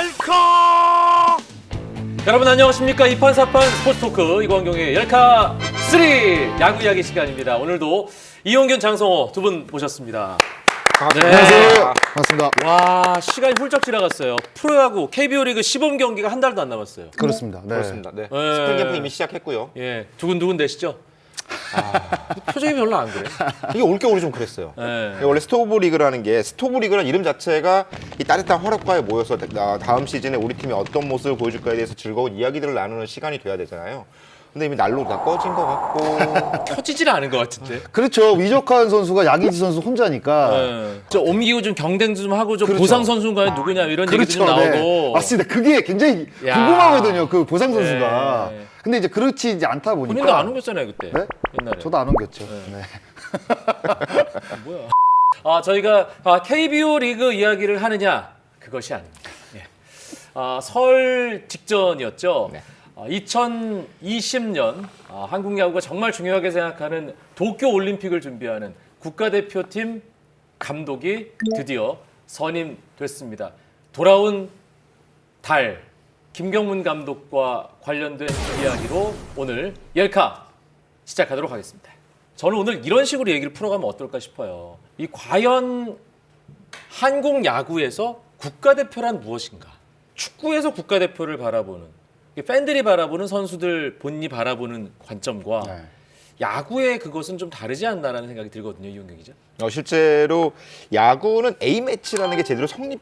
옐카 여러분 안녕하십니까 이판사판 스포츠 토크 이광경의 옐카 3 야구 이야기 시간입니다 오늘도 이용균 장성호 두 분 모셨습니다 네. 안녕하세요. 반갑습니다. 와 시간이 훌쩍 지나갔어요 프로야구 KBO 리그 시범 경기가 한 달도 안 남았어요 그렇습니다. 네. 그렇습니다. 네. 네. 스프링 캠프 이미 시작했고요. 예 두근두근 되시죠? 아, 표정이 별로 안 그래 이게 올겨울이 좀 그랬어요. 네. 원래 스토브 리그라는 게 스토브 리그라는 이름 자체가 이 따뜻한 화력과에 모여서 나- 다음 시즌에 우리 팀이 어떤 모습을 보여줄까에 대해서 즐거운 이야기들을 나누는 시간이 돼야 되잖아요. 근데 이미 난로 다 꺼진 것 같고 켜지질 않은 것 같은데 그렇죠. 위적한 선수가 양의지 선수 혼자니까. 예. 저 옮기고 좀 경쟁도 좀 하고 좀 그렇죠. 보상 선수가 누구냐 이런 얘기도 좀 네. 나오고 맞습니다. 그게 굉장히 야. 궁금하거든요. 그 보상 선수가. 네. 근데 이제 그렇지 이제 않다 보니까. 본인도 안 옮겼잖아요 그때 네? 옛날에 저도 안 옮겼죠. 네. 뭐야? 아 저희가 아, KBO 리그 이야기를 하느냐 그것이 아닙니다. 예. 아, 설 직전이었죠. 네. 아, 2020년 아, 한국 야구가 정말 중요하게 생각하는 도쿄 올림픽을 준비하는 국가대표팀 감독이 드디어 선임됐습니다. 돌아온 달 김경문 감독과 관련된 이야기로 오늘 열카 시작하도록 하겠습니다. 저는 오늘 이런 식으로 얘기를 풀어가면 어떨까 싶어요. 이 과연 한국 야구에서 국가대표란 무엇인가? 축구에서 국가대표를 바라보는 팬들이 바라보는 선수들 본인이 바라보는 관점과 네. 야구의 그것은 좀 다르지 않나라는 생각이 들거든요, 이용경 기자. 어, 실제로 야구는 A 매치라는 게 제대로 성립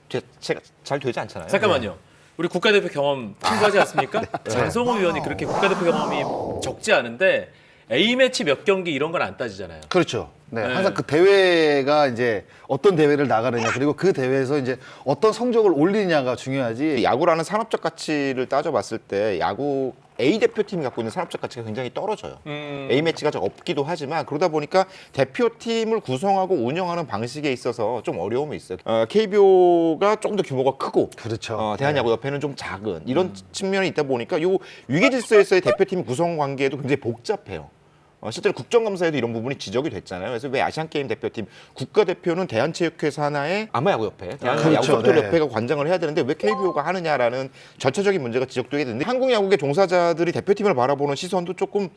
잘 되지 않잖아요. 잠깐만요. 우리 국가대표 경험 풍부하지 않습니까? 장성호 위원이 그렇게 국가대표 경험이 적지 않은데 A 매치 몇 경기 이런 건 안 따지잖아요. 그렇죠. 네. 네. 항상 그 대회가 이제 어떤 대회를 나가느냐 그리고 그 대회에서 이제 어떤 성적을 올리느냐가 중요하지. 야구라는 산업적 가치를 따져봤을 때 야구 A 대표팀이 갖고 있는 산업적 가치가 굉장히 떨어져요. 음. A 매치가 좀 없기도 하지만 그러다 보니까 대표팀을 구성하고 운영하는 방식에 있어서 좀 어려움이 있어요. 어, KBO가 조금 더 규모가 크고 그렇죠. 어, 대한야구협회는 좀 작은 이런 측면이 있다 보니까 요 위계 질서에서의 대표팀 구성 관계도 굉장히 복잡해요. 어, 실제로 국정감사에도 이런 부분이 지적이 됐잖아요. 그래서 왜 아시안게임 대표팀 국가대표는 대한체육회 산하의 아마야구협회, 그렇죠. 대한야구협회가 네. 관장을 해야 되는데 왜 KBO가 하느냐라는 전체적인 문제가 지적되게 되는데 한국 야구의 종사자들이 대표팀을 바라보는 시선도 조금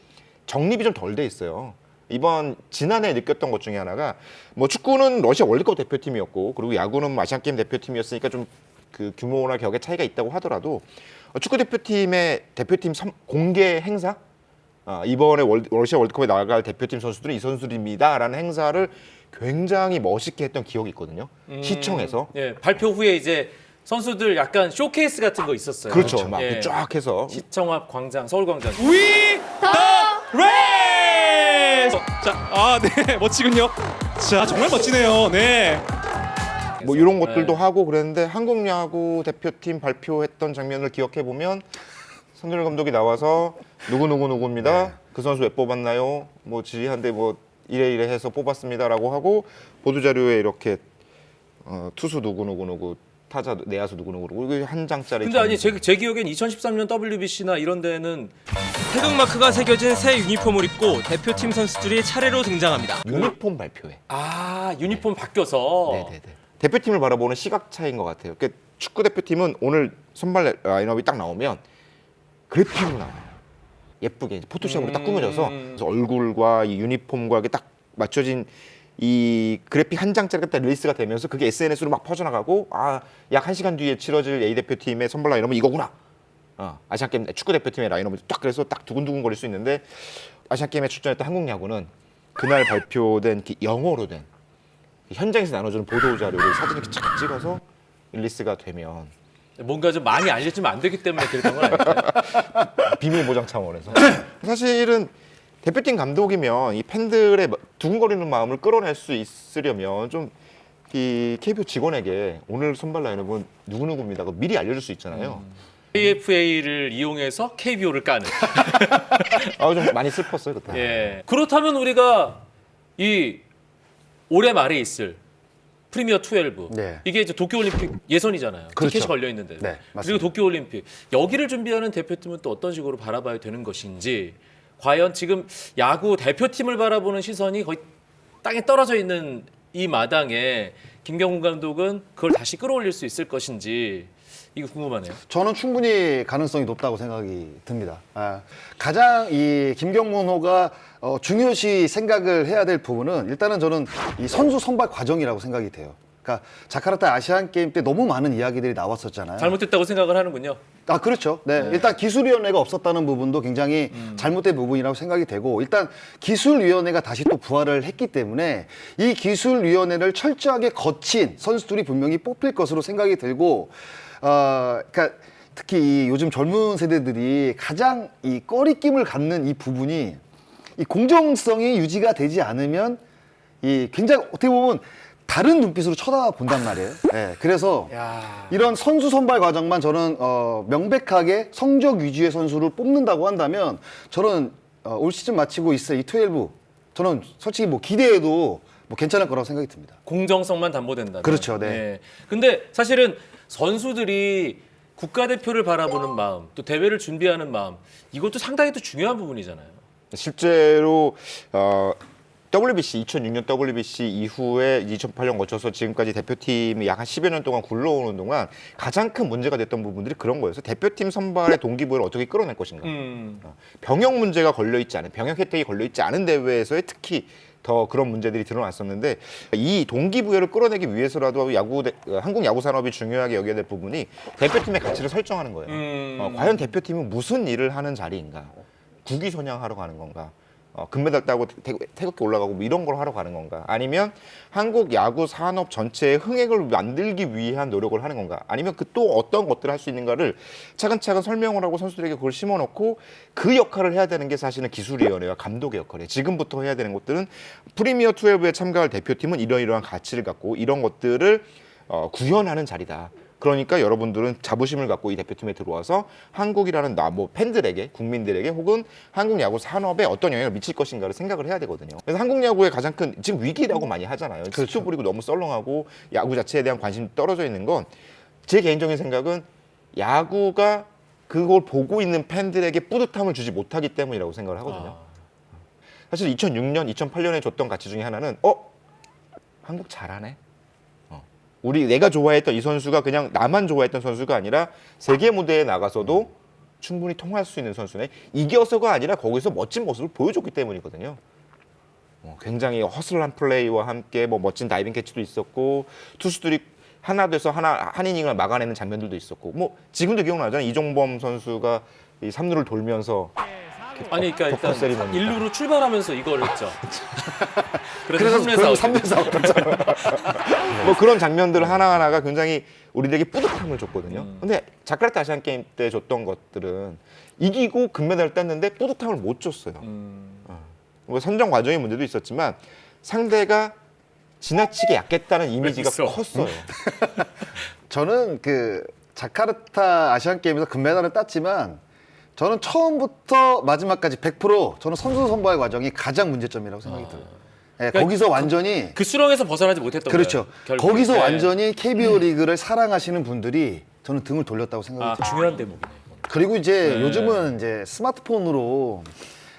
정립이 좀 덜 돼 있어요. 이번 지난해 느꼈던 것 중에 하나가 뭐 축구는 러시아 월드컵 대표팀이었고 그리고 야구는 뭐 아시안 게임 대표팀이었으니까 좀 그 규모나 격의 차이가 있다고 하더라도 어, 축구 대표팀의 대표팀 섬- 공개 행사 아, 이번에 월, 러시아 월드컵에 나갈 대표팀 선수들은 이 선수들입니다라는 행사를 굉장히 멋있게 했던 기억이 있거든요. 시청에서 예, 발표 후에 이제 선수들 약간 쇼케이스 같은 거 있었어요. 그렇죠. 막 예. 쫙 해서 시청 앞 광장, 서울 광장. We the race! 자, 아, 네, 멋지군요. 자, 정말 멋지네요. 네. 뭐 이런 것들도 네. 하고 그랬는데 한국 야구 대표팀 발표했던 장면을 기억해 보면 선준열 감독이 나와서 누구 누구 누구입니다. 네. 그 선수 왜 뽑았나요? 뭐 지리한데 뭐 이래 이래 해서 뽑았습니다라고 하고 보도 자료에 이렇게 어, 투수 누구 누구 누구 타자 내야수 누구 누구 누구 이거 한 장짜리. 근데 아니 제, 제 기억엔 2013년 WBC나 이런 데는 태극 마크가 새겨진 새 유니폼을 입고 대표팀 선수들이 차례로 등장합니다. 유니폼 발표회. 아 유니폼 바뀌어서 네네네. 대표팀을 바라보는 시각 차이인 것 같아요. 그러니까 축구 대표팀은 오늘 선발 라인업이 딱 나오면 그래픽으로 나와요. 예쁘게 포토샵으로 딱 음. 꾸며져서 그래서 얼굴과 이 유니폼과 이게 딱 맞춰진 이 그래픽 한 장짜리가 딱 릴리스가 되면서 그게 SNS로 막 퍼져나가고 아 약 한 시간 뒤에 치러질 A 대표팀의 선발 라인업은 이거구나. 어, 아시안 게임 축구 대표팀의 라인업을 딱 그래서 딱 두근두근 거릴 수 있는데 아시안 게임에 출전했던 한국 야구는 그날 발표된 그 영어로 된 현장에서 나눠주는 보도 자료를 사진 이렇게 쫙 찍어서 릴리스가 되면 뭔가 좀 많이 알려지면 안 되기 때문에 그랬던 건 아닐까요? 비밀 보장 차원에서 사실은 대표팀 감독이면 이 팬들의 두근거리는 마음을 끌어낼 수 있으려면 좀 이 KBO 직원에게 오늘 선발 라인업은 누구 누구입니다. 그 미리 알려줄 수 있잖아요. KFA를 이용해서 KBO를 까는. 아 좀 많이 슬펐어요 그때. 예. 그렇다면 우리가 이 올해 말에 있을 프리미어 12 네. 이게 이제 도쿄올림픽 예선이잖아요. 그렇죠. 티켓이 걸려 있는데 네, 그리고. 도쿄올림픽 여기를 준비하는 대표팀은 또 어떤 식으로 바라봐야 되는 것인지 과연 지금 야구 대표팀을 바라보는 시선이 거의 땅에 떨어져 있는 이 마당에 김경훈 감독은 그걸 다시 끌어올릴 수 있을 것인지 이거 궁금하네요. 저는 충분히 가능성이 높다고 생각이 듭니다. 아, 가장 이 김경문호가 어, 중요시 생각을 해야 될 부분은 일단은 저는 이 선수 선발 과정이라고 생각이 돼요. 그러니까 자카르타 아시안 게임 때 너무 많은 이야기들이 나왔었잖아요. 잘못됐다고 생각을 하는군요. 아 그렇죠. 네. 일단 기술위원회가 없었다는 부분도 굉장히 잘못된 부분이라고 생각이 되고 일단 기술위원회가 다시 또 부활을 했기 때문에 이 기술위원회를 철저하게 거친 선수들이 분명히 뽑힐 것으로 생각이 들고 어 그러니까 특히 이 요즘 젊은 세대들이 가장 이 꺼리낌을 갖는 이 부분이 이 공정성이 유지가 되지 않으면 이 굉장히 어떻게 보면 다른 눈빛으로 쳐다본단 말이에요. 네, 그래서 야. 이런 선수 선발 과정만 저는 어, 명백하게 성적 위주의 선수를 뽑는다고 한다면 저는 어, 올 시즌 마치고 있을 이12 저는 솔직히 뭐 기대해도 뭐 괜찮을 거라고 생각이 듭니다. 공정성만 담보된다. 그렇죠, 네. 근데 사실은 선수들이 국가대표를 바라보는 마음, 또 대회를 준비하는 마음, 이것도 상당히 또 중요한 부분이잖아요. 실제로 어, WBC 2006년 WBC 이후에 2008년 거쳐서 지금까지 대표팀이 약 한 10여 년 동안 굴러오는 동안 가장 큰 문제가 됐던 부분들이 그런 거였어요. 대표팀 선발의 동기부여를 어떻게 끌어낼 것인가. 음. 어, 병역 문제가 걸려 있지 않은 병역 혜택이 걸려 있지 않은 대회에서의 특히 더 그런 문제들이 드러났었는데 이 동기부여를 끌어내기 위해서라도 야구 대- 어, 한국 야구 산업이 중요하게 여겨야 될 부분이 대표팀의 가치를 설정하는 거예요. 음. 어, 과연 대표팀은 무슨 일을 하는 자리인가? 국위 선양하러 가는 건가? 어, 금메달 따고 태- 태극기 올라가고 뭐 이런 걸 하러 가는 건가? 아니면 한국 야구 산업 전체의 흥행을 만들기 위한 노력을 하는 건가? 아니면 그 또 어떤 것들을 할 수 있는가를 차근차근 설명을 하고 선수들에게 그걸 심어놓고 그 역할을 해야 되는 게 사실은 기술위원회와 감독의 역할이에요. 지금부터 해야 되는 것들은 프리미어 12에 참가할 대표팀은 이러이러한 가치를 갖고 이런 것들을 어, 구현하는 자리다. 그러니까 여러분들은 자부심을 갖고 이 대표팀에 들어와서 한국이라는 나 뭐 팬들에게 국민들에게 혹은 한국 야구 산업에 어떤 영향을 미칠 것인가를 생각을 해야 되거든요. 그래서 한국 야구의 가장 큰 지금 위기라고 많이 하잖아요. 스투 부리고 너무 썰렁하고 야구 자체에 대한 관심이 떨어져 있는 건 제 개인적인 생각은 야구가 그걸 보고 있는 팬들에게 뿌듯함을 주지 못하기 때문이라고 생각을 하거든요. 아. 사실 2006년, 2008년에 줬던 가치 중에 하나는 어 한국 잘하네. 어. 우리 내가 좋아했던 이 선수가 그냥 나만 좋아했던 선수가 아니라 세계 무대에 나가서도 충분히 통할 수 있는 선수네. 이겨서가 아니라 거기서 멋진 모습을 보여줬기 때문이거든요. 어, 굉장히 허슬한 플레이와 함께 뭐 멋진 다이빙 캐치도 있었고 투수들이 하나 돼서 하나 한 이닝을 막아내는 장면들도 있었고 뭐 지금도 기억나잖아요 이종범 선수가 이 3루를 돌면서 아니 그러니까 일단. 일루로 출발하면서 이걸 했죠. 그래서 그래서 그래서 3대 4뭐 그런 장면들 하나하나가 굉장히 우리들에게 뿌듯함을 줬거든요. 음. 근데 자카르타 아시안 게임 때 줬던 것들은 이기고 금메달을 땄는데 뿌듯함을 못 줬어요. 음, 뭐 선정 과정의 문제도 있었지만 상대가 지나치게 약했다는 이미지가. 컸어요. 저는 그 자카르타 아시안 게임에서 금메달을 땄지만 저는 처음부터 마지막까지 100% 저는 선수 선발 과정이 가장 문제점이라고 생각이 들어요. 예, 그러니까 거기서 완전히 그 수렁에서 벗어나지 못했던 그렇죠. 거예요. 결국에. 거기서 네. 완전히 KBO 리그를 사랑하시는 분들이 저는 등을 돌렸다고 생각이 아, 들어요. 중요한 대목이네. 그리고 이제 네. 요즘은 이제 스마트폰으로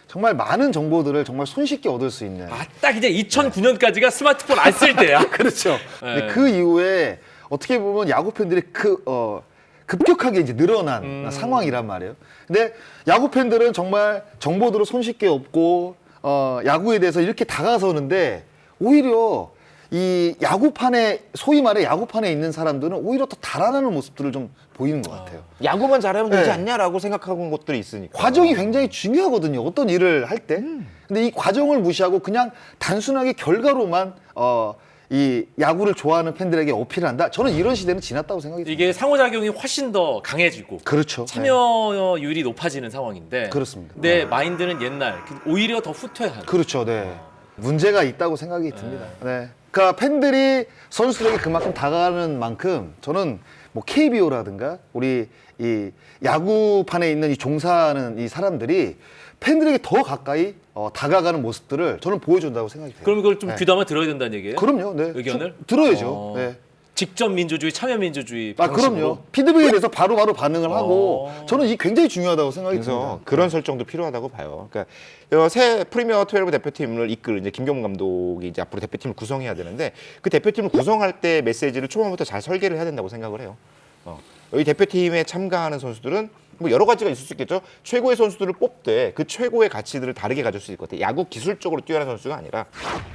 정말 많은 정보들을 정말 손쉽게 얻을 수 있는. 아, 딱 이제 2009년까지가 스마트폰 안 쓸 때야. 그렇죠. 네. 근데 그 이후에 어떻게 보면 야구 팬들이 그 어, 급격하게 이제 늘어난 음. 상황이란 말이에요. 근데 야구 팬들은 정말 정보들을 손쉽게 얻고 어, 야구에 대해서 이렇게 다가서는데 오히려 이 야구판에 소위 말해 야구판에 있는 사람들은 오히려 더 달아나는 모습들을 좀 보이는 것 같아요. 야구만 잘하면 되지 네. 않냐라고 생각하는 것들이 있으니까. 과정이 굉장히 중요하거든요. 어떤 일을 할 때. 음. 근데 이 과정을 무시하고 그냥 단순하게 결과로만 어, 이 야구를 좋아하는 팬들에게 어필한다. 저는 이런 시대는 지났다고 생각이 듭니다. 이게 상호작용이 훨씬 더 강해지고 그렇죠. 네. 참여율이 높아지는 상황인데 그렇습니다. 근데 마인드는 옛날 그 오히려 더 후퇴한 그렇죠. 네. 문제가 있다고 생각이 듭니다. 네. 그러니까 팬들이 선수들에게 그만큼 다가가는 만큼 저는 뭐 KBO라든가 우리 이 야구판에 있는 이 종사하는 이 사람들이 팬들에게 더 가까이 어, 다가가는 모습들을 저는 보여준다고 생각이 돼요. 그럼 이걸 좀 네. 귀담아 들어야 된다는 얘기예요? 그럼요. 네. 의견을? 주- 들어야죠. 어. 네. 직접 민주주의, 참여 민주주의 아, 방식으로. 그럼요. 피드백에 대해서 바로바로 반응을 하고 어. 저는 이 굉장히 중요하다고 생각이 그래서 듭니다. 그런 설정도 필요하다고 봐요. 그러니까 어, 새 프리미어 12 대표팀을 이끌 이제 김경문 감독이 이제 앞으로 대표팀을 구성해야 되는데 그 대표팀을 구성할 때 메시지를 초반부터 잘 설계를 해야 된다고 생각을 해요. 어. 여기 대표팀에 참가하는 선수들은 뭐 여러 가지가 있을 수 있겠죠. 최고의 선수들을 뽑되 그 최고의 가치들을 다르게 가질 수 있을 것 같아요. 야구 기술적으로 뛰어난 선수가 아니라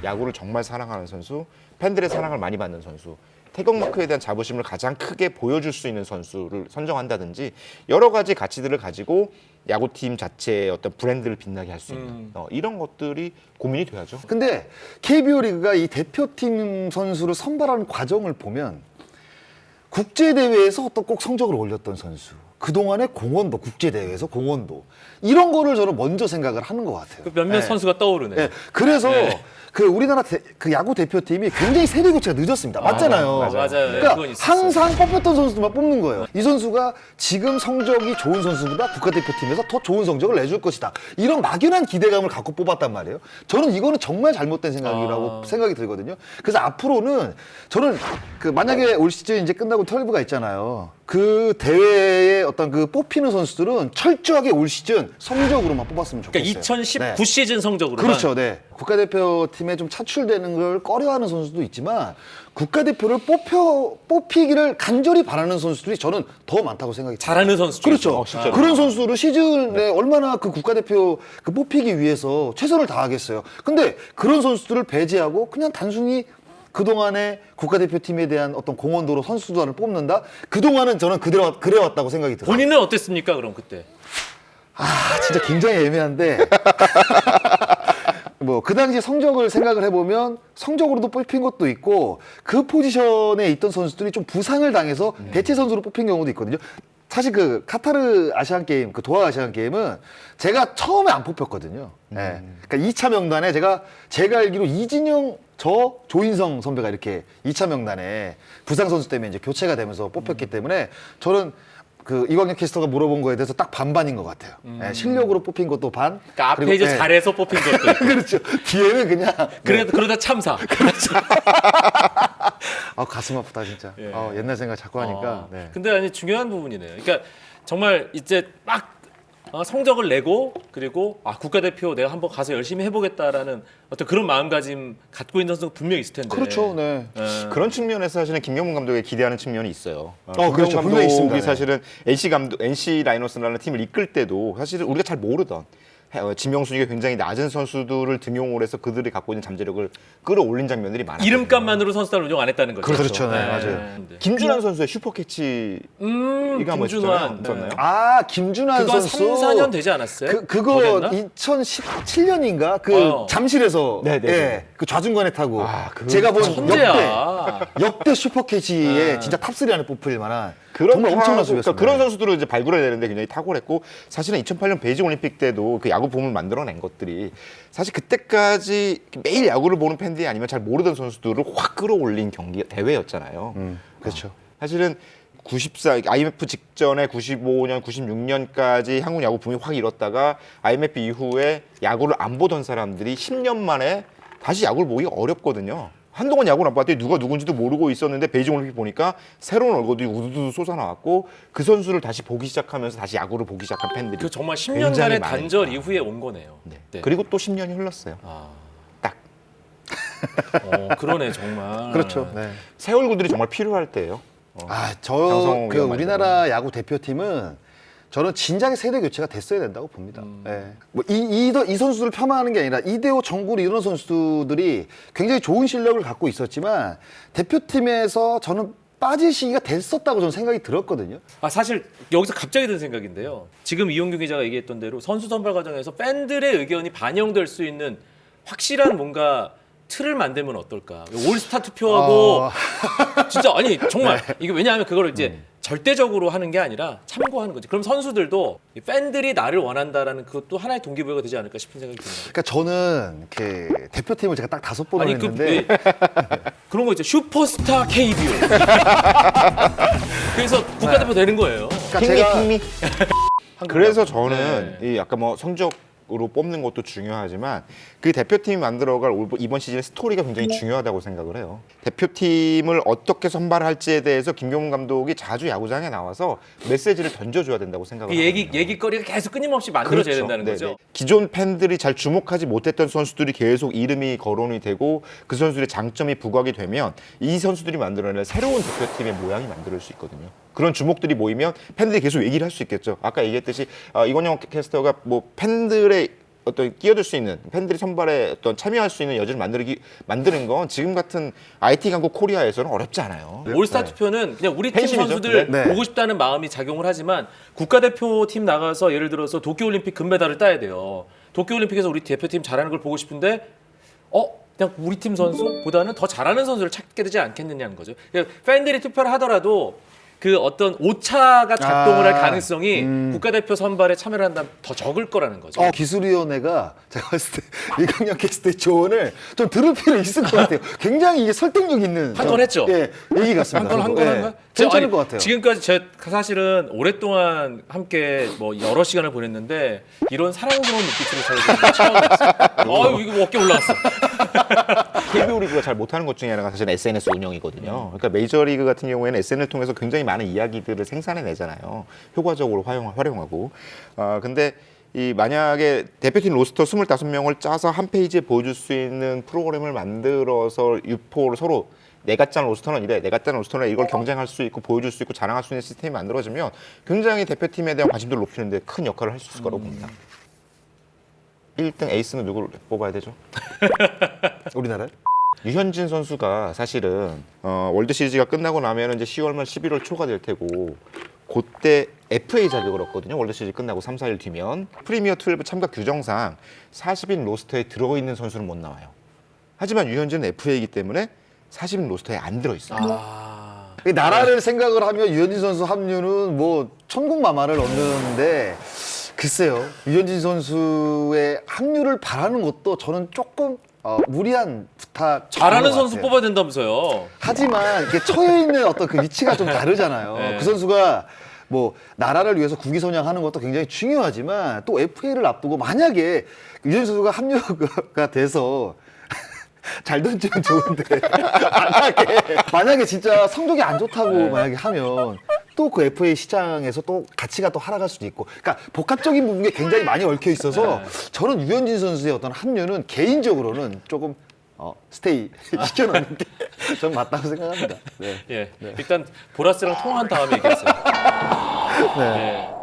야구를 정말 사랑하는 선수, 팬들의 사랑을 많이 받는 선수, 태극마크에 대한 자부심을 가장 크게 보여줄 수 있는 선수를 선정한다든지 여러 가지 가치들을 가지고 야구팀 자체의 어떤 브랜드를 빛나게 할 수 있는 음. 어, 이런 것들이 고민이 돼야죠. 근데 KBO 리그가 이 대표팀 선수를 선발하는 과정을 보면 국제 대회에서 어떤 꼭 성적을 올렸던 선수, 그 동안에 공헌도 국제 대회에서 공헌도 이런 거를 저는 먼저 생각을 하는 것 같아요. 그 몇몇 네. 선수가 떠오르네. 네, 그래서 네. 그 우리나라 대- 그 야구 대표팀이 굉장히 세대 교체가 늦었습니다. 맞잖아요. 맞아요. 맞아요. 네, 그러니까 그건 있었어요. 항상 뽑혔던 선수들만 뽑는 거예요. 이 선수가 지금 성적이 좋은 선수보다 국가대표팀에서 더 좋은 성적을 내줄 것이다. 이런 막연한 기대감을 갖고 뽑았단 말이에요. 저는 이거는 정말 잘못된 생각이라고 아. 생각이 들거든요. 그래서 앞으로는 저는 그 만약에 올 시즌 이제 끝나고 털브가 있잖아요. 그 대회에 어떤 그 뽑히는 선수들은 철저하게 올 시즌 성적으로만 뽑았으면 좋겠어요. 그러니까 2019 네. 시즌 성적으로만 그렇죠, 네. 국가대표팀에 좀 차출되는 걸 꺼려하는 선수도 있지만 국가대표를 뽑혀 뽑히기를 간절히 바라는 선수들이 저는 더 많다고 생각이 듭니다. 잘하는 선수. 그렇죠. 어. 그런 선수를 시즌에 얼마나 그 국가대표 그 뽑히기 위해서 최선을 다하겠어요. 근데 그런 선수들을 배제하고 그냥 단순히 그동안의 국가대표팀에 대한 어떤 공헌도로 선수단을 뽑는다? 그동안은 저는 그대로, 그래왔다고 생각이 들어요. 본인은 어땠습니까? 그럼 그때. 아, 진짜 굉장히 애매한데. 뭐, 그 당시 성적을 생각을 해보면 성적으로도 뽑힌 것도 있고 그 포지션에 있던 선수들이 좀 부상을 당해서 대체 선수로 뽑힌 경우도 있거든요. 사실 그 카타르 아시안 게임, 그 도하 아시안 게임은 제가 처음에 안 뽑혔거든요. 예. 그러니까 2차 명단에 제가 제가 알기로 이진영, 저 조인성 선배가 이렇게 2차 명단에 부상 선수 때문에 이제 교체가 되면서 뽑혔기 때문에 저는 그 이광현 캐스터가 물어본 거에 대해서 딱 반반인 것 같아요. 예, 실력으로 뽑힌 것도 반. 그러니까 앞에 그리고, 이제 예, 잘해서 뽑힌 것도 있고. 그렇죠. 뒤에는 그냥 그래, 네. 그러다 참사. 아 가슴 아프다 진짜. 예. 어, 옛날 생각 자꾸 하니까. 아, 네. 근데 아니 중요한 부분이네요. 그러니까 정말 이제 막 어, 성적을 내고 그리고 아 국가대표 내가 한번 가서 열심히 해보겠다라는 어떤 그런 마음가짐 갖고 있는 선수가 분명히 있을 텐데. 그렇죠. 네. 예. 그런 측면에서 사실은 김경문 감독에 기대하는 측면이 있어요. 어, 김경문 그렇죠. 분명히 감독이 있습니다. 네. 사실은 NC 감독, NC 라이너스라는 팀을 이끌 때도 사실은 우리가 잘 모르던 해- 어, 지명 순위가 굉장히 낮은 선수들을 등용을 해서 그들이 갖고 있는 잠재력을 끌어올린 장면들이 많아요. 이름값만으로 선수단을 운영 안 했다는 거죠. 그렇죠. 네, 맞아요. 네. 김준환 선수의 슈퍼 캐치 음, 이거 한번 김준환. 있었나요? 아 김준환 그거 선수. 3, 4년 되지 않았어요? 그 그거 더 됐나? 2017년인가 그 어. 잠실에서 네, 네, 예, 네. 그 좌중간에 타고 아, 그거 제가 본 천재야. 역대 역대 슈퍼 캐치에 아. 진짜 탑3 안에 뽑힐 만한 그런 정말 엄청난 수비였습니다. 그러니까 그런 선수들을 이제 발굴해야 되는데 굉장히 탁월했고 사실은 2008년 베이징 올림픽 때도 그 야구 붐을 만들어낸 것들이 사실 그때까지 매일 야구를 보는 팬들이 아니면 잘 모르던 선수들을 확 끌어올린 경기 대회였잖아요. 음, 그렇죠. 사실은 94 IMF 직전에 95년, 96년까지 한국 야구 붐이 확 일었다가 IMF 이후에 야구를 안 보던 사람들이 10년 만에 다시 야구를 보기 어렵거든요. 한동안 야구를 안 봤더니 누가 누군지도 모르고 있었는데 베이징 올림픽 보니까 새로운 얼굴들이 우두두 솟아나왔고 그 선수를 다시 보기 시작하면서 다시 야구를 보기 시작한 팬들이 그 정말 굉장히 10년간의 많으니까. 단절 이후에 온 거네요. 네. 네. 그리고 또 10년이 흘렀어요. 아, 딱 어, 그러네 정말. 그렇죠. 네. 새 얼굴들이 정말 필요할 때예요. 어. 아, 저 장성호 그 우리나라 야구 대표팀은 저는 진작에 세대 교체가 됐어야 된다고 봅니다. 음. 예. 뭐 이 이, 이 선수들을 폄하하는 게 아니라 이대호, 정구리 이런 선수들이 굉장히 좋은 실력을 갖고 있었지만 대표팀에서 저는 빠질 시기가 됐었다고 저는 생각이 들었거든요. 아 사실 여기서 갑자기 든 생각인데요. 지금 이용규 기자가 얘기했던 대로 선수 선발 과정에서 팬들의 의견이 반영될 수 있는 확실한 뭔가 틀을 만들면 어떨까? 올스타 투표하고 어. 진짜 아니 정말 이게 왜냐하면 그거를 이제 절대적으로 하는 게 아니라 참고하는 거지. 그럼 선수들도 이 팬들이 나를 원한다라는 그것도 하나의 동기부여가 되지 않을까 싶은 생각이 듭니다. 그러니까 저는 이렇게 대표팀을 제가 딱 다섯 번을 아니 그 했는데 왜- 그런 거 있죠. 슈퍼스타 KBO. 그래서 국가대표 되는 거예요. 그러니까 제가 그래서 저는 네. 이 약간 뭐 성적 으로 뽑는 것도 중요하지만 그 대표팀이 만들어갈 올- 이번 시즌의 스토리가 굉장히 중요하다고 생각을 해요. 대표팀을 어떻게 선발할지에 대해서 김경문 감독이 자주 야구장에 나와서 메시지를 던져줘야 된다고 생각을 그 얘기 하거든요. 얘기거리가 계속 끊임없이 만들어져야 된다는 네, 거죠. 네. 기존 팬들이 잘 주목하지 못했던 선수들이 계속 이름이 거론이 되고 그 선수들의 장점이 부각이 되면 이 선수들이 만들어낼 새로운 대표팀의 모양이 만들 수 있거든요. 그런 주목들이 모이면 팬들이 계속 얘기를 할 수 있겠죠. 아까 얘기했듯이 아, 이건영 캐스터가 뭐 팬들의 어떤 끼어들 수 있는 팬들이 선발에 어떤 참여할 수 있는 여지를 만들기 만드는 건 지금 같은 IT 강국 코리아에서는 어렵지 않아요. 올스타 투표는 그냥 우리 팀 팬심이죠. 선수들 네. 네. 보고 싶다는 마음이 작용을 하지만 국가대표 팀 나가서 예를 들어서 도쿄올림픽 금메달을 따야 돼요. 도쿄올림픽에서 우리 대표팀 잘하는 걸 보고 싶은데 어 그냥 우리 팀 선수보다는 더 잘하는 선수를 찾게 되지 않겠느냐는 거죠. 그러니까 팬들이 투표를 하더라도 그 어떤 오차가 작동을 할 아, 가능성이 국가대표 선발에 참여를 한다면 더 적을 거라는 거죠. 어, 기술위원회가 제가 봤을 때 이강현 캐스트의 조언을 좀 들을 필요 있을 것 같아요. 굉장히 이게 설득력 있는 한건 했죠? 예, 얘기 같습니다. 한건 한건 예, 한건 괜찮을 것 같아요. 지금까지 제 사실은 오랫동안 함께 뭐 여러 시간을 보냈는데 이런 사랑스러운 눈빛으로 저를 처음이었어요. 아유 이거 어깨 올라갔어. KBO 리그가 잘 못하는 것 중에 하나가 사실 SNS 운영이거든요. 그러니까 메이저리그 같은 경우에는 SNS를 통해서 굉장히 많은 이야기들을 생산해내잖아요. 효과적으로 활용, 활용하고. 아 근데 이 만약에 대표팀 로스터 25명을 짜서 한 페이지에 보여줄 수 있는 프로그램을 만들어서 유포를 서로 내가 짠 로스터는 이래, 내가 짠 로스터는 이걸 경쟁할 수 있고 보여줄 수 있고 자랑할 수 있는 시스템이 만들어지면 굉장히 대표팀에 대한 관심도를 높이는데 큰 역할을 할 수 있을 거라고 봅니다. 1등 에이스는 누구를 뽑아야 되죠? 우리나라 유현진 선수가 사실은 어, 월드 시리즈가 끝나고 나면 이제 10월 말 11월 초가 될 테고 그때 FA 자격을 얻거든요. 월드 시리즈 끝나고 3, 4일 뒤면 프리미어 12 참가 규정상 40인 로스터에 들어있는 선수는 못 나와요. 하지만 유현진은 FA이기 때문에 40인 로스터에 안 들어있어요. 아, 이 나라를 생각을 하면 유현진 선수 합류는 뭐 천국 마마를 얻는데 글쎄요 유현진 선수의 합류를 바라는 것도 저는 조금 어, 무리한 부탁 잘하는 선수 뽑아야 된다면서요. 하지만 이게 처해 있는 어떤 그 위치가 좀 다르잖아요. 네. 그 선수가 뭐 나라를 위해서 국위선양하는 것도 굉장히 중요하지만 또 FA를 앞두고 만약에 유현 선수가 합류가 돼서 잘 던지면 좋은데 만약에 만약에 진짜 성적이 안 좋다고 네. 만약에 하면 또 그 FA 시장에서 또 가치가 또 하락할 수도 있고 그러니까 복합적인 부분이 굉장히 많이 얽혀 있어서 네. 저는 유현진 선수의 어떤 합류는 개인적으로는 조금 어, 스테이 시켜놓는 게좀 맞다고 생각합니다. 네. 예, 일단 보라스랑 통화한 다음에 얘기했어요. 네.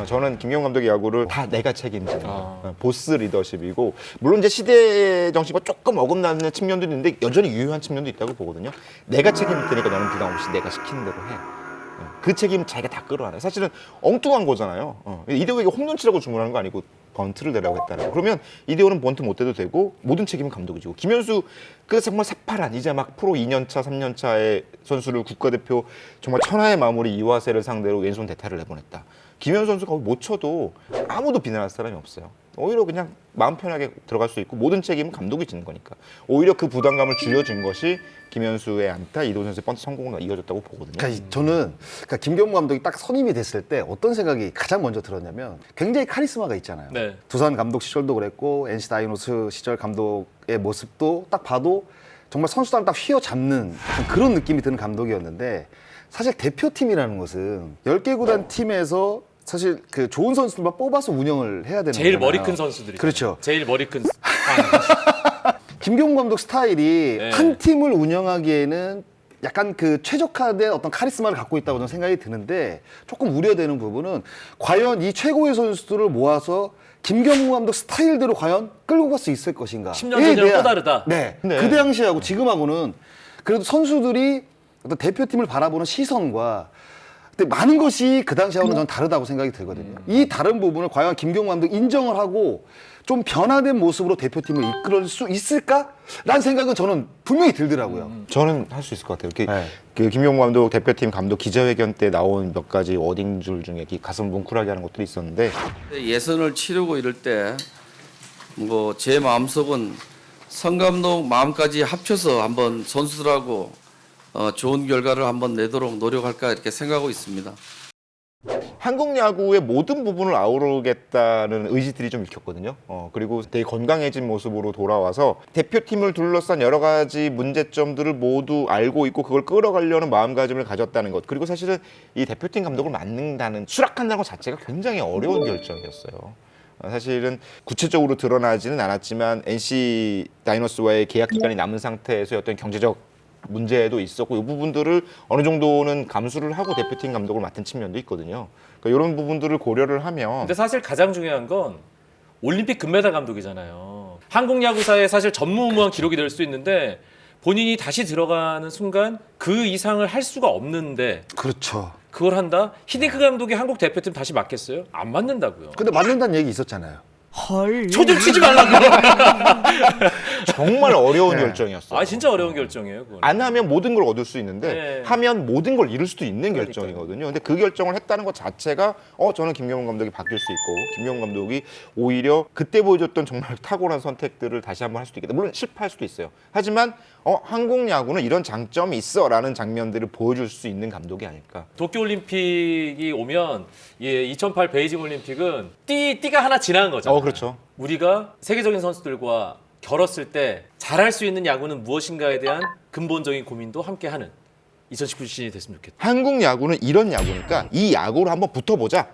어, 저는 김경 감독의 야구를 다 내가 책임지는 아. 어, 보스 리더십이고 물론 이제 시대 정신과 조금 어긋나는 측면도 있는데 여전히 유효한 측면도 있다고 보거든요. 내가 책임질 테니까 너는 부담 없이 내가 시키는 대로 해. 어, 그 책임은 자기가 다 끌어안아요. 사실은 엉뚱한 거잖아요. 어, 이대호에게 홈런 치라고 주문하는 거 아니고 번트를 내라고 했다는 거. 그러면 이대호는 번트 못 대도 되고 모든 책임은 감독이 지고 김현수 그 정말 새파란 이제 막 프로 2년차 3년차의 선수를 국가대표 정말 천하의 마무리 이화세를 상대로 왼손 대타를 내보냈다. 김현수 선수가 거기 못 쳐도 아무도 비난할 사람이 없어요. 오히려 그냥 마음 편하게 들어갈 수 있고 모든 책임은 감독이 지는 거니까 오히려 그 부담감을 줄여준 것이 김현수의 안타 이도 선수의 번트 성공으로 이어졌다고 보거든요. 그러니까 이- 저는 그러니까 김경무 감독이 딱 선임이 됐을 때 어떤 생각이 가장 먼저 들었냐면 굉장히 카리스마가 있잖아요. 네. 두산 감독 시절도 그랬고 NC 다이노스 시절 감독의 모습도 딱 봐도 정말 선수단을 딱 휘어잡는 그런 느낌이 드는 감독이었는데 사실 대표팀이라는 것은 10개 구단 팀에서 사실 그 좋은 선수들만 뽑아서 운영을 해야 되는 제일 거잖아요. 머리 큰 선수들이. 그렇죠. 제일 머리 큰. 김경무 감독 스타일이 네. 한 팀을 운영하기에는 약간 그 최적화된 어떤 카리스마를 갖고 있다고 저는 생각이 드는데 조금 우려되는 부분은 과연 이 최고의 선수들을 모아서 김경무 감독 스타일대로 과연 끌고 갈 수 있을 것인가? 10년 전이랑 또 다르다. 네. 네. 그 당시하고 지금하고는 그래도 선수들이 어떤 대표팀을 바라보는 시선과 근데 많은 것이 그 당시하고는 저는 다르다고 생각이 들거든요. 이 다른 부분을 과연 김경무 감독 인정을 하고 좀 변화된 모습으로 대표팀을 이끌어낼 수 있을까라는 생각은 저는 분명히 들더라고요. 저는 할 수 있을 것 같아요. 이렇게 네. 그 김용구 감독 대표팀 감독 기자회견 때 나온 몇 가지 워딩 줄 중에 이 가슴 뭉클하게 하는 것들이 있었는데 예선을 치르고 이럴 때 뭐 제 마음속은 성 감독 마음까지 합쳐서 한번 선수들하고 어, 좋은 결과를 한번 내도록 노력할까 이렇게 생각하고 있습니다. 한국 야구의 모든 부분을 아우르겠다는 의지들이 좀 읽혔거든요. 어, 그리고 되게 건강해진 모습으로 돌아와서 대표팀을 둘러싼 여러 가지 문제점들을 모두 알고 있고 그걸 끌어가려는 마음가짐을 가졌다는 것. 그리고 사실은 이 대표팀 감독을 맡는다는 수락한다는 것 자체가 굉장히 어려운 결정이었어요. 어, 사실은 구체적으로 드러나지는 않았지만 NC 다이노스와의 계약 기간이 남은 상태에서 어떤 경제적 문제도 있었고 이 부분들을 어느 정도는 감수를 하고 대표팀 감독을 맡은 측면도 있거든요. 그러니까 이런 부분들을 고려를 하면 근데 사실 가장 중요한 건 올림픽 금메달 감독이잖아요. 한국 야구사의 사실 전무후무한 기록이 될 수 있는데 본인이 다시 들어가는 순간 그 이상을 할 수가 없는데 그렇죠. 그걸 한다? 히딩크 감독이 한국 대표팀 다시 맡겠어요? 안 맡는다고요. 근데 맞는다는 얘기 있었잖아요. 초등 치지 말라고. 정말 어려운 네. 결정이었어요. 아 진짜 어려운 결정이에요. 그건. 안 하면 모든 걸 얻을 수 있는데 네. 하면 모든 걸 잃을 수도 있는 그러니까요. 결정이거든요. 근데 그 결정을 했다는 것 자체가 어 저는 김경훈 감독이 바뀔 수 있고 김경훈 감독이 오히려 그때 보여줬던 정말 탁월한 선택들을 다시 한번 할 수도 있겠다. 물론 실패할 수도 있어요. 하지만 어 한국 야구는 이런 장점이 있어라는 장면들을 보여줄 수 있는 감독이 아닐까. 도쿄 올림픽이 오면 예, 2008 베이징 올림픽은 띠 띠가 하나 지나간 거잖아요. 어 그렇죠. 우리가 세계적인 선수들과 결었을 때 잘할 수 있는 야구는 무엇인가에 대한 근본적인 고민도 함께 하는 2019 시즌이 됐으면 좋겠다. 한국 야구는 이런 야구니까 이 야구로 한번 붙어보자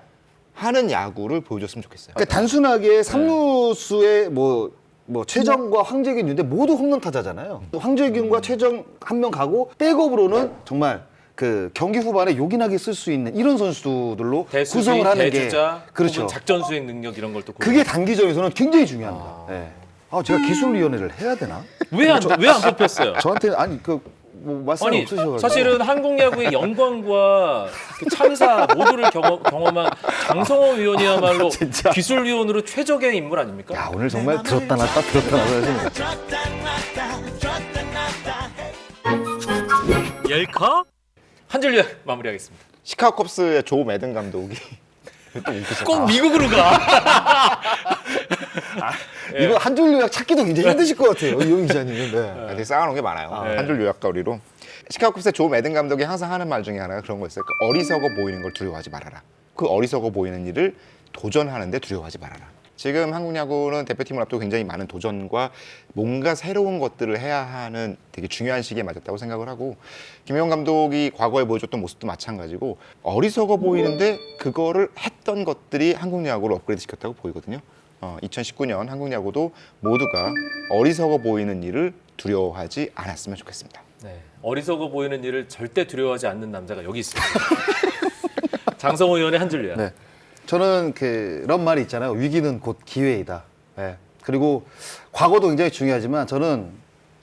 하는 야구를 보여줬으면 좋겠어요. 그러니까 단순하게 삼루수의 뭐, 뭐 최정과 황재균 있는데 모두 홈런 타자잖아요. 황재균과 최정 한 명 가고 백업으로는 정말 그 경기 후반에 요긴하게 쓸 수 있는 이런 선수들로 대수비, 구성을 하는 대주자, 게 그렇죠. 작전 수행 능력 이런 걸또 그게 단기전에서는 굉장히 중요합니다. 예. 아 제가 기술위원회를 해야 되나? 왜 안 왜 안 뽑혔어요? 저한테 아니 그뭐 말씀 아니 없으셔가지고 사실은 한국 야구의 영광과 그 참사 모두를 경험, 경험한 장성호 위원이야말로 진짜. 기술위원으로 최적의 인물 아닙니까? 야 오늘 정말 들었다 놨다 들었다 놨다 열카 한줄 요약 마무리하겠습니다. 시카고 컵스의 조 매든 감독이 또 웃기죠. 꼭 미국으로 가. 이거 한 줄 요약 찾기도 굉장히 힘드실 것 같아요 이용 기자님은. 네. 아, 되게 쌓아놓은 게 많아요. 네. 한 줄 요약거리로. 시카고 컵스의 조 매든 감독이 항상 하는 말 중에 하나가 그런 거였어요. 그 어리석어 보이는 걸 두려워하지 말아라. 그 어리석어 보이는 일을 도전하는데 두려워하지 말아라. 지금 한국 야구는 대표팀을 앞두고 굉장히 많은 도전과 뭔가 새로운 것들을 해야 하는 되게 중요한 시기에 맞았다고 생각을 하고 김영 감독이 과거에 보여줬던 모습도 마찬가지고 어리석어 보이는데 그거를 했던 것들이 한국 야구를 업그레이드 시켰다고 보이거든요. 어, 2019년 한국 야구도 모두가 어리석어 보이는 일을 두려워하지 않았으면 좋겠습니다. 네, 어리석어 보이는 일을 절대 두려워하지 않는 남자가 여기 있습니다. 장성호 의원의 한줄 요약. 네. 저는 그런 말이 있잖아요. 위기는 곧 기회이다. 예. 그리고 과거도 굉장히 중요하지만 저는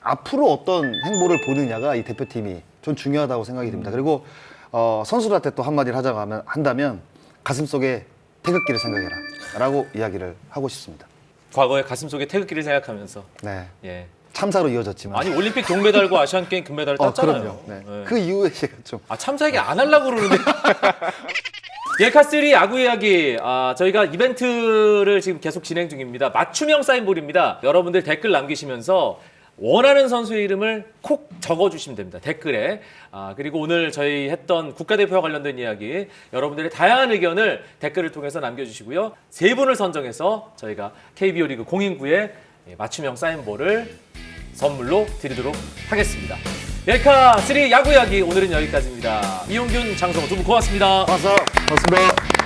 앞으로 어떤 행보를 보느냐가 이 대표팀이 전 중요하다고 생각이 듭니다. 그리고 어, 선수들한테 또 한마디를 하자고 하면, 한다면 가슴속에 태극기를 생각해라. 라고 이야기를 하고 싶습니다. 과거의 가슴속에 태극기를 생각하면서 네. 예. 참사로 이어졌지만. 아니 올림픽 동메달과 아시안 게임 금메달을 어, 땄잖아요. 그럼요. 네. 네. 그 이후에 제가 좀 아 참사 얘기 안 하려고 그러는데. 예카3 야구 이야기 아, 저희가 이벤트를 지금 계속 진행 중입니다. 맞춤형 사인볼입니다. 여러분들 댓글 남기시면서 원하는 선수의 이름을 콕 적어주시면 됩니다. 댓글에. 아, 그리고 오늘 저희 했던 국가대표와 관련된 이야기 여러분들의 다양한 의견을 댓글을 통해서 남겨주시고요. 세 분을 선정해서 저희가 KBO 리그 공인구의 맞춤형 사인볼을 선물로 드리도록 하겠습니다. 옐카 3 야구 이야기 오늘은 여기까지입니다. 이용균, 장성호 두 분 고맙습니다. 와서 고맙습니다.